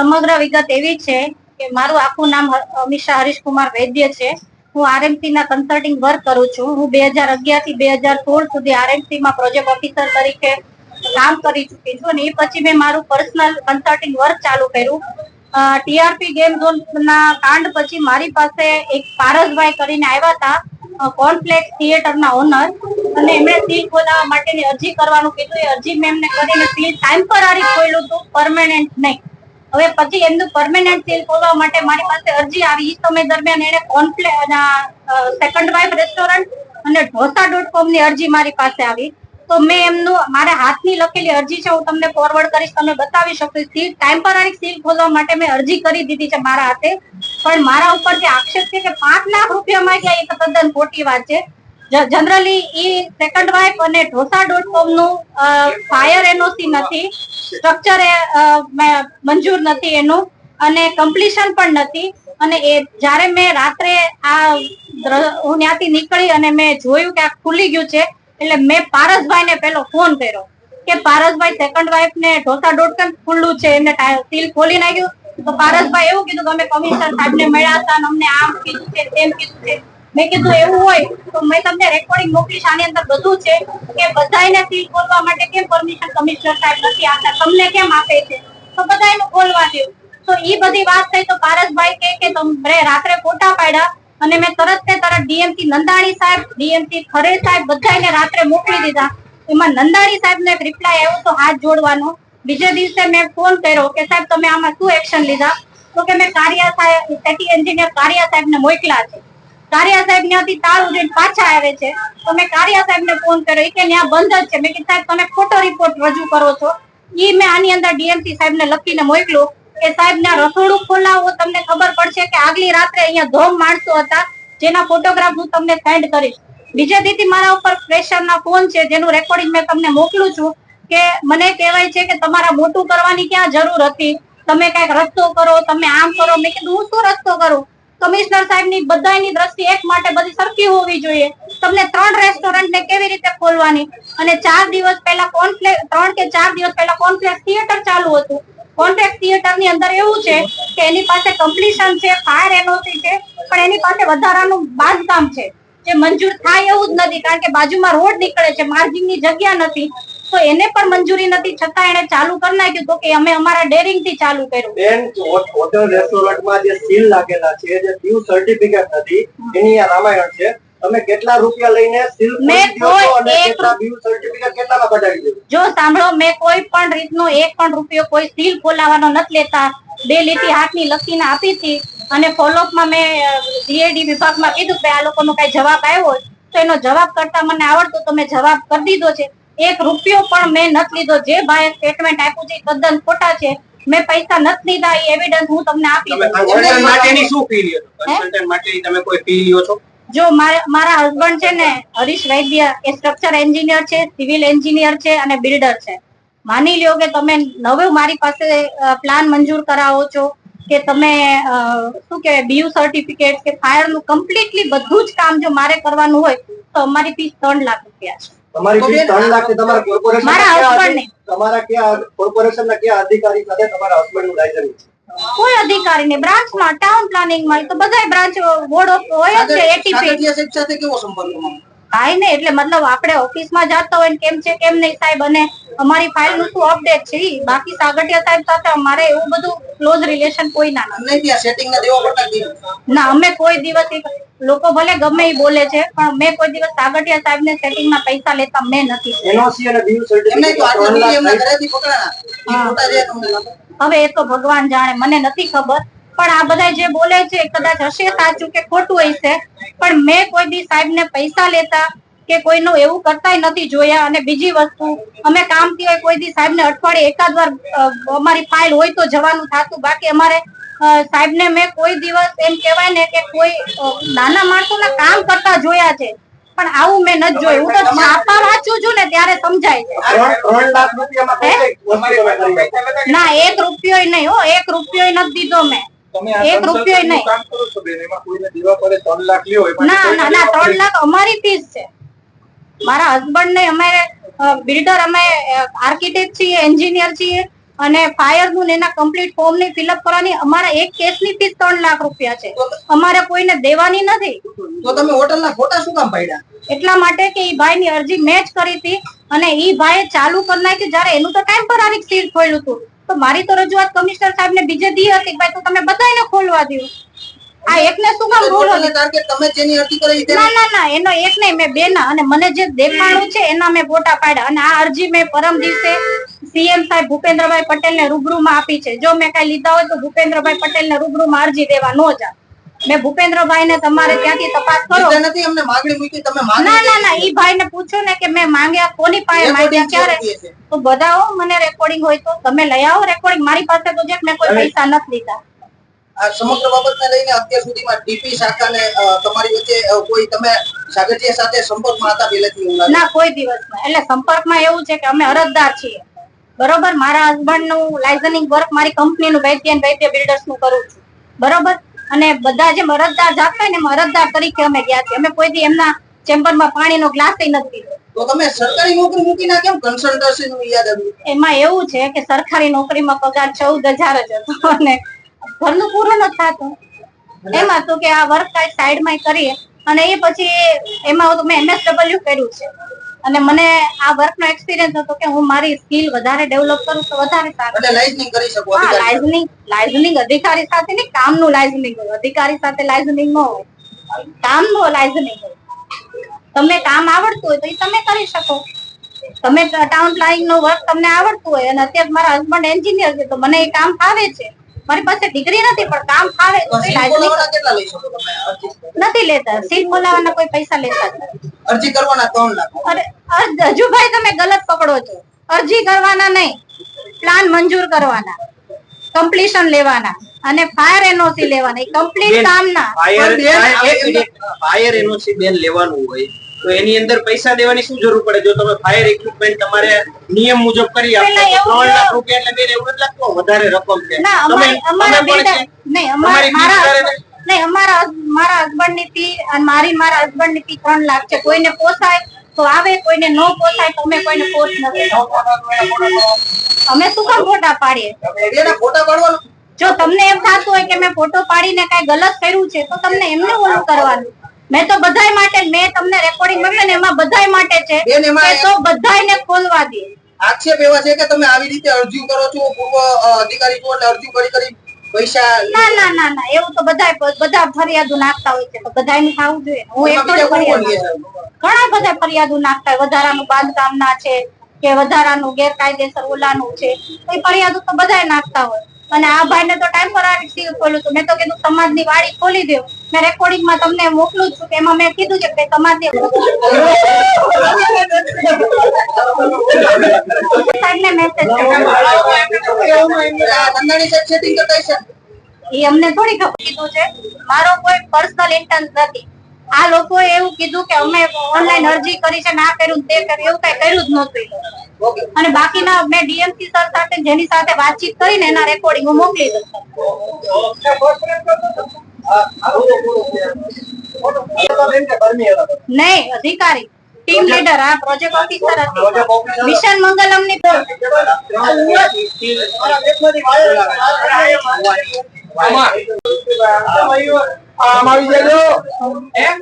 સમગ્ર વિગત એવી છે કે મારું આખું નામ અમિશા હરીશકુમાર વૈદ્ય છે. હું આરએમસી ના કન્સલ્ટિંગ વર્ક કરું છું. હું બે હજાર અગિયારથી બે હજાર સોળ સુધી આરએમસી માં પ્રોજેક્ટ ઓફિસર તરીકે કામ કરી ચૂકી છું અને એ પછી મેં મારું પર્સનલ કન્સલ્ટિંગ વર્ક ચાલુ કર્યું. ટીઆરપી ગેમ ઝોન ના કાંડ પછી મારી પાસે એક પારસભાઈ કરીને આવ્યા હતા કોર્નફ્લેક્સ થિયેટર ના ઓનર અને એમણે સીલ ખોલાવવા માટેની અરજી કરવાનું કીધું. એ અરજી મેં એમને કરીને સીલ ટેમ્પરરી ખોલ્યું હતું પરમેનન્ટ નહીં. હવે પછી એમનું પરમેનન્ટ સીલ ખોલવા માટે મારી પાસે અરજી આવી. એ સમય દરમિયાન એને કોન્ફ્લે સેકન્ડ વાઇફ રેસ્ટોરન્ટ અને ઢોસા ડોટ કોમની અરજી મારી પાસે આવી. તો મેં એમનું, મારા હાથની લખેલી અરજી છે, હું તમને ફોરવર્ડ કરીશ તમે બતાવી શકો. સીલ ટેમ્પરરી સીલ ખોલવા માટે મેં અરજી કરી દીધી છે મારા હાથે. પણ મારા ઉપર જે આક્ષેપ છે કે પાંચ લાખ રૂપિયા માંગ્યા એ તદ્દન ખોટી વાત છે. જનરલી ઈ સેકન્ડ વાઇફ અને ઢોસા ડોટ કોમનું ફાયર એનઓસી નથી. સ્ટ્રક્ચર મંજૂર નથી એનું અને કમ્પ્લીશન પણ નથી. અને એ જ્યારે મેં રાત્રે આ હું ત્યાંથી નીકળી અને મેં જોયું કે આ ખુલી ગયું છે, એટલે મેં પારસભાઈ ને પેલો ફોન કર્યો કે પારસભાઈ સેકન્ડ વાઇફ ને ઢોસા ડોટ ખુલ્લું છે, એમને સીલ ખોલી નાખ્યું. તો પારસભાઈ એવું કીધું કે અમે કમિશનર સાહેબ ને મળ્યા હતા અમને આમ કીધું છે, તેમ કીધું છે. મેં કીધું એવું હોય તો મેં તમને રેકોર્ડિંગ મોકલીશ, આની અંદર બધું છે કે બધાને સીલ ખોલવા માટે કેમ પરમિશન કમિશનર સાહેબ નથી આપતા તમને કેમ આપે છે? તો બધાને ખોલવા દેવું તો એ બધી વાત થઈ તો પારસભાઈ કે કે તમે રાત્રે ફોટા પાડ્યા અને મેં તરત ને તરત ડીએમસી નંદાણી સાહેબ ડીએમસી ખરે સાહેબ બધાને રાત્રે મોકલી દીધા. એમાં નંદાણી સાહેબ નો એક રિપ્લાય આવ્યો તો હાથ જોડવાનો. બીજે દિવસે મેં ફોન કર્યો કે સાહેબ તમે આમાં શું એક્શન લીધા? તો કે મેં કારિયા સાહેબ સેટી એન્જિનિયર કારિયા સાહેબ ને મોકલ્યા છે. કારિયા સાહેબ ત્યાંથી તાળ ઉડીને પાછા આવે છે. તો મેં કારિયા સાહેબ ને ફોન કર્યો. એ કે ત્યાં બંધ જ છે. મેં કીધું, સાહેબ, તમે ખોટો રિપોર્ટ રજૂ કરો છો. ઈ મેં આની અંદર ડીએમસી સાહેબ ને લખીને મોકલ્યું કે, સાહેબ ના રસોડું ખોલાવો. તમને ખબર પડશે કે આગલી રાત્રે અહીંયા ધોમ માણસો હતા, જેના ફોટોગ્રાફ હું તમને સેન્ડ કરીશ. બીજે દીથી મારા ઉપર પ્રેશર ના ફોન છે. જેનું રેકોર્ડિંગ મેં તમને મોકલું છું કે, મને કહેવાય છે કે તમારા મોટું કરવાની ક્યાં જરૂર હતી? તમે કંઈક રસ્તો કરો, તમે આમ કરો. મેં કીધું, હું શું રસ્તો કરું? કમિશનર સાહેબની બધાની દ્રષ્ટિ એક માટે બધી સરખી હોવી જોઈએ. તમને ત્રણ રેસ્ટોરન્ટ ને કેવી રીતે ખોલવાની? અને ચાર દિવસ પહેલા કોન્ફ્લે ત્રણ કે ચાર દિવસ પહેલા કોન્ફ્લેક્સ થિયેટર ચાલુ હતું. કોન્ફ્લેક્સ થિયેટરની અંદર એવું છે કે એની પાસે કમ્પ્લીશન છે ફાયર એનઓસી છે, પણ એની પાસે વધારાનું બાંધકામ છે. જે મંજૂર થાય એવું જ નથી, કારણ કે બાજુમાં રોડ નીકળે છે માર્જિંગની જગ્યા નથી. તો એને પણ મંજૂરી નથી. છતાં એને ચાલુ કરી નાખ્યું તો કે અમે અમારા ડેરિંગથી ચાલુ કર્યું. બેન હોટેલ રેસ્ટોરન્ટમાં જે સીલ લાગેલા છે જે ડ્યુ સર્ટિફિકેટ નથી એની આ રામાયણ છે. તમે કેટલા રૂપિયા લઈને સીલ મેં કોઈ એક ડ્યુ સર્ટિફિકેટ કેટલામાં કઢાવી દીધું? જો સાંભળો મેં કોઈ પણ રીતનો એક પણ રૂપિયો કોઈ સીલ ખોલાવાનો નથી લેતા. બે લીટી હાથની લખીને આપી હતી અને ફોલોઅપમાં મેં જીએડી વિભાગમાં કીધું કે આ લોકોનો કઈ જવાબ આવ્યો તો એનો જવાબ કરતા મને આવડતો તો મેં જવાબ કરી દીધો છે. એક રૂપિયો પણ મેં નથી લીધો. જે ભાઈ સ્ટેટમેન્ટ આપ્યું છે તદ્દન ખોટા છે. મેં પૈસા નથી લીધા એ એવિડન્સ હું તમને આપી દઉં કન્સલ્ટન્ટ માટેની શું ફી લ્યો કન્સલ્ટન્ટ માટેની તમે કોઈ ફી લ્યો છો? જો મારા મારા હસબન્ડ છે ને હરીશ વૈદ્ય એ સ્ટ્રક્ચર એન્જિનિયર છે સિવિલ એન્જિનિયર છે અને બિલ્ડર છે. માની લ્યો કે તમે નવું મારી પાસે પ્લાન મંજૂર કરાવો છો કે તમે શું કહેવાય બીયુ સર્ટિફિકેટ કે ફાયરનું કમ્પ્લીટલી બધું જ કામ જો મારે કરવાનું હોય તો અમારી ફીસ ત્રણ લાખ રૂપિયા છે. તમારી ફી ત્રણ લાખ છે તમારા કોર્પોરેશન ને. તમારા કયા કોર્પોરેશન ના કયા અધિકારી સાથે તમારા હસબન્ડનું લાયસન્સ કોઈ અધિકારી નહીં બ્રાન્ચમાં ટાઉન પ્લાનિંગમાં તો બધાય બ્રાન્ચ બોર્ડ ઓફ હોય જ છે એટીપી સાથે કેવો સંપર્ક? કાંઈ નહીં એટલે મતલબ આપણે ઓફિસમાં જતા હોય ને કેમ છે કેમ નહીં સાહેબ અને અમારી ફાઇલનું શું અપડેટ છે ઈ. બાકી સાગઠિયા સાહેબ સાથે અમારે એવું બધું ક્લોઝ રિલેશન કોઈ ના ના અમે કોઈ દિવસ લોકો ભલે ગમે એ બોલે છે પણ મેં કોઈ દિવસ સાગઠિયા સાહેબ ને સેટિંગમાં પૈસા લેતા મેં નથી? હવે એ તો ભગવાન જાણે મને નથી ખબર. પણ આ બધા જે બોલે છે કદાચ હશે સાચું કે ખોટું હશે. પણ મેં કોઈ દી સાહેબ ને પૈસા લેતા કે કોઈનું એવું કરતાય નથી જોયા અને બીજી વસ્તુ અમે કામથી હોય કોઈ દી સાહેબ ને અઠવાડિયે એકાદ વાર અમારી ફાઇલ હોય તો જવાનું થતું. બાકી અમારે સાહેબ ને મેં કોઈ દિવસ એમ કહેવાય ને કે કોઈ નાના માણસોના કામ કરતા જોયા છે. પણ આવું મેં નથી જોયું. હું તો છાપા વાંચું છું ને ત્યારે સમજાય છે? ના એક રૂપિયો નહીં હો. એક રૂપિયો નથી દીધો મેં. એક રૂપિયો નહીં. ના ના ના ત્રણ લાખ અમારી ફીસ છે. મારા હસબન્ડ ને અમે બિલ્ડર અમે આર્કિટેક્ટ છીએ એન્જિનિયર છીએ અને ફાયરનું એના કમ્પ્લીટ ફોર્મની ફિલઅપ કરવાની અમારા એક કેસની ફીસ ત્રણ લાખ રૂપિયા છે. અમારે કોઈને દેવાની નથી. તો તમે હોટલના ફોટા શું કામ પાડ્યા? એટલા માટે કે ઈ ભાઈ ની અરજી મેચ કરી હતી અને ઈ ભાઈ ચાલુ કરી નાખ્યું જ્યારે એનું તો ટેમ્પરરી સીટ ખોલ્યું હતું. તો મારી તો રજૂઆત કમિશનર સાહેબ ને બીજે દી હતી ભાઈ તો તમે બધાને ખોલવા દો આ એકને શું કામ બોલો કારણ કે તમે જેની અરજી કરી ના ના ના એનો એક નહીં મેં બે ના અને મને જે દેખાણું છે એના મેં ફોટા પાડ્યા. અને આ અરજી મેં પરમ દિવસે સીએમ સાહેબ ભૂપેન્દ્રભાઈ પટેલ ને રૂબરૂમાં આપી છે. જો મેં કઈ લીધા હોય તો ભૂપેન્દ્રભાઈ પટેલ ને રૂબરૂમાં અરજી દેવા ન જા મેં ભૂપેન્દ્રભાઈ ને તમારે ત્યાંથી તપાસ કરો. નથી અમને માંગણી મૂકી તમે ના ના ના ઈ ભાઈ ને પૂછો ને કે મેં માંગ્યા કોની પાસે માંગ્યા ક્યારે? તો બધાઓ મને રેકોર્ડિંગ હોય તો. તમે લઈ આવો રેકોર્ડિંગ મારી પાસે તો જે મેં કોઈ પૈસા નથી લીધા. આ સમગ્ર બાબતને લઈને અત્યાર સુધીમાં ડીપી શાખાને તમારી વચ્ચે કોઈ તમે સાગરજીયા સાથે સંપર્કમાં હતા પહેલેથી એવું ના કોઈ દિવસ એટલે સંપર્કમાં એવું છે કે અમે અરજદાર છીએ. બરોબર? મારા હસબન્ડનું લાઇઝનિંગ વર્ક મારી કંપની નું વૈદ્ય અને વૈદ્ય બિલ્ડર્સનું કરું છું. બરોબર? અને બધા જે અરજદાર જાતા ને અરજદાર તરીકે અમે ગયા છીએ. અમે કોઈ દી એમના ચેમ્બરમાં પાણીનો ગ્લાસ નથી પીધો તો તમે સરકારી નોકરી મૂકીને કેમ કન્સલ્ટન્સી નું યાદ આવ્યું? એમાં એવું છે કે સરકારી નોકરીમાં પગાર ચૌદ હજાર જ હતો અને ઘરનું પૂરું ન થતું. એમાં તો કે આ વર્ક કાંઈ સાઈડમાં કરીએ. અને એ પછી એમાં તો મેં એમએસડબલ્યુ કર્યું છે. અને મને આ વર્કનો એક્સપિરિયન્સ હતો કે હું મારી સ્કિલ વધારે ડેવલપ કરું તો વધારે સારું. એટલે લાઇઝનિંગ કરી શકો હા અધિકારી લાઇઝનિંગ લાઇઝનિંગ અધિકારી સાથે નહીં કામનું લાઇઝનિંગ હોય. અધિકારી સાથે લાઇઝનિંગ ન હોય. કામનું લાઇઝનિંગ હોય. તમને કામ આવડતું હોય તો એ તમે કરી શકો. તમે ટાઉન પ્લાનિંગ નો વર્ક તમને આવડતું હોય અને અત્યારે મારા હસબન્ડ એન્જિનિયર છે તો મને એ કામ ફાવે છે. મારી પાસે ડિગ્રી નથી પણ કામ ફાવે તો નથી લેતા. સીટ બોલાવવાના કોઈ પૈસા લેતા અરજી કરવાના ત્રણ લાખ. અરે અર- હજુ ભાઈ તમે ગલત પકડો છો. અરજી કરવાના નહીં. પ્લાન મંજૂર કરવાના. કમ્પ્લીશન લેવાના. અને ફાયર એનઓસી લેવાના. કમ્પ્લીટ કામના. ફાયર એનઓસી બેન લેવાનું હોય. તો એની અંદર પૈસા દેવાની શું જરૂર પડે? જો તમે ફાયર ઇક્વિપમેન્ટ તમારે નિયમ મુજબ કરી આપો ત્રણ લાખ રૂપિયા એટલે બેન એવું જ લાગતું? વધારે રકમ છે. નહીં અમારા મારા નહીં અમારા મારા હસબન્ડની ફી અને મારી મારા હસબન્ડની ફી ત્રણ લાખ છે. કોઈને પોસાય તો આવે કોઈને ન પોસાય તો અમે કોઈને પોસ નથી અમે શું કામ ફોટા પાડીએ? ફોટા પાડવાનું? જો તમને એમ થતું હોય કે મેં ફોટો પાડીને કઈ ગલત કર્યું છે તો તમને એમને ઓલું કરવાનું. મેં તો બધાય માટે મેં તમને રેકોર્ડિંગ મોકલે ને એમાં બધાય માટે છે કે તો બધાયને ખોલવા દે. આક્ષેપ એવા છે કે તમે આવી રીતે અરજી કરો છો પૂર્વ અધિકારી છો એટલે અરજી કરી કરી પૈસા ના ના ના ના એવું તો બધાય બધા ફરિયાદો નાખતા હોય છે તો બધાયનું ખાવું જોઈએ. હું ફરિયાદ? ઘણા બધા ફરિયાદો નાખતા હોય. વધારાનું બાંધકામ ના છે કે વધારાનું ગેરકાયદેસર ઓલાનું છે. એ ફરિયાદો તો બધાય નાખતા હોય. અને આ ભાઈને તો ટેમ્પરરી ખોલ્યું હતું મેં તો કીધું, સમાજની વાડી ખોલી દો મેં રેકોર્ડિંગમાં તમને મોકલું છું એમાં મેં કીધું છે કે સમાજની સાહેબને હશે? એ અમને થોડી ખબર કીધું છે મારો કોઈ પર્સનલ ઇન્ટરન્સ નથી આ લોકોએ એવું કીધું કે અમે ઓનલાઈન અરજી કરી છે ને કર્યું તે કર્યું, એવું કઈ કર્યું જ નહોતું. અને બાકીના મેં ડીએમસી સર સાથે જેની સાથે વાતચીત કરીને એના રેકોર્ડિંગ હું મોકલી દઉં નહીં અધિકારી. ટીમ લીડર આ પ્રોજેક્ટ ઓફિસર હતી. મિશન મંગલમની એમ?